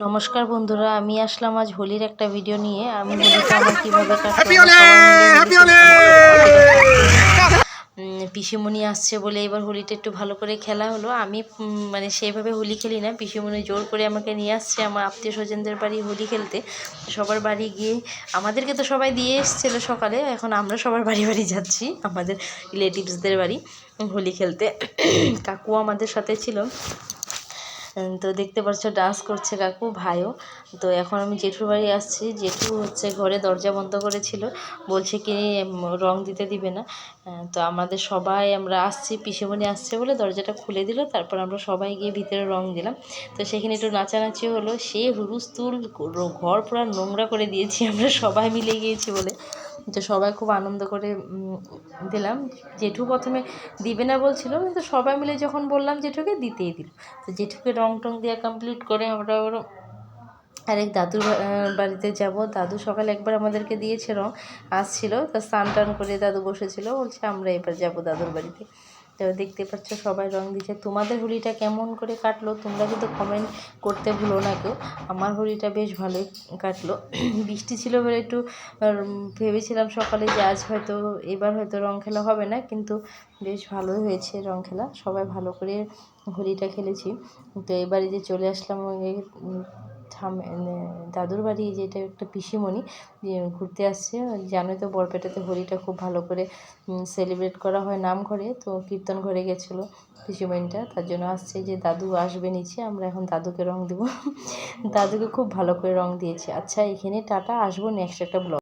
নমস্কার বন্ধুরা আমি আসলাম আজ হোলির একটা ভিডিও নিয়ে। আমি হোলিটা আমার কীভাবে পিসিমণি আসছে বলে এবার হোলিটা একটু ভালো করে খেলা হলো। আমি মানে সেইভাবে হোলি খেলি না। পিসিমণি জোর করে আমাকে নিয়ে আসছে আমার আত্মীয় স্বজনদের বাড়ি হোলি খেলতে। সবার বাড়ি গিয়ে আমাদেরকে তো সবাই দিয়ে এসেছিল সকালে এখন আমরা সবার বাড়ি বাড়ি যাচ্ছি আমাদের রিলেটিভসদের বাড়ি হোলি খেলতে। কাকু আমাদের সাথে ছিল। তো দেখতে পাচ্ছ ডান্স করছে কাকু, ভাইও। তো এখন আমি জেঠুর বাড়ি আসছি। জেঠু হচ্ছে ঘরে দরজা বন্ধ করেছিল। বলছে কি রং দিতে দিবে না। তো আমাদের সবাই আমরা আসছি, পিসেমণি আসছে বলে দরজাটা খুলে দিল। তারপর আমরা সবাই গিয়ে ভিতরে রং দিলাম। তো সেখানে একটু নাচানাচি হলো। সে হুলুস্থুল ঘর পুরো নোংরা করে দিয়েছি। আমরা সবাই মিলে গিয়েছি বলে। তো সবাই খুব আনন্দ করে দিলাম। জেঠু প্রথমে দিবে না বলছিল, কিন্তু সবাই মিলে যখন বললাম জেঠুকে দিতেই দিল। তো জেঠুকে রং টং দেওয়া কমপ্লিট করে আমরা আবার আরেক দাদুর বাড়িতে যাব। দাদু সকাল একবার আমাদেরকে দিয়েছে রং, আসছিল। তা স্নান টান করে দাদু বসেছিল। বলছে, আমরা এবার যাব দাদুর বাড়িতে। তো দেখতে পাচ্ছ সবাই রং দিচ্ছে তোমাদের হোলিটা কেমন করে কাটলো তোমরা কিন্তু কমেন্ট করতে ভুলো না কেউ। আমার হোলিটা বেশ ভালোই কাটলো। বৃষ্টি ছিল বলে একটু ভেবেছিলাম সকালে যে আজ হয়তো, এবার হয়তো রং খেলা হবে না, কিন্তু বেশ ভালোই হয়েছে রং খেলা। সবাই ভালো করে হোলিটা খেলেছি। তো এবারে যে চলে আসলাম ঠাম- মানে দাদুর বাড়ি যেটা একটা পিসিমণি ঘুরতে আসছে। জানোই তো বরপেটাতে হোলিটা খুব ভালো করে সেলিব্রেট করা হয় নাম ঘরে তো কীর্তন ঘরে গেছিল পিসিমণিটা, তার জন্য আসছে যে দাদু আসবে নিচে, আমরা এখন দাদুকে রং দেবো। দাদুকে খুব ভালো করে রং দিয়েছি। আচ্ছা এখানে টাটা, আসব নেক্সট একটা ব্লগ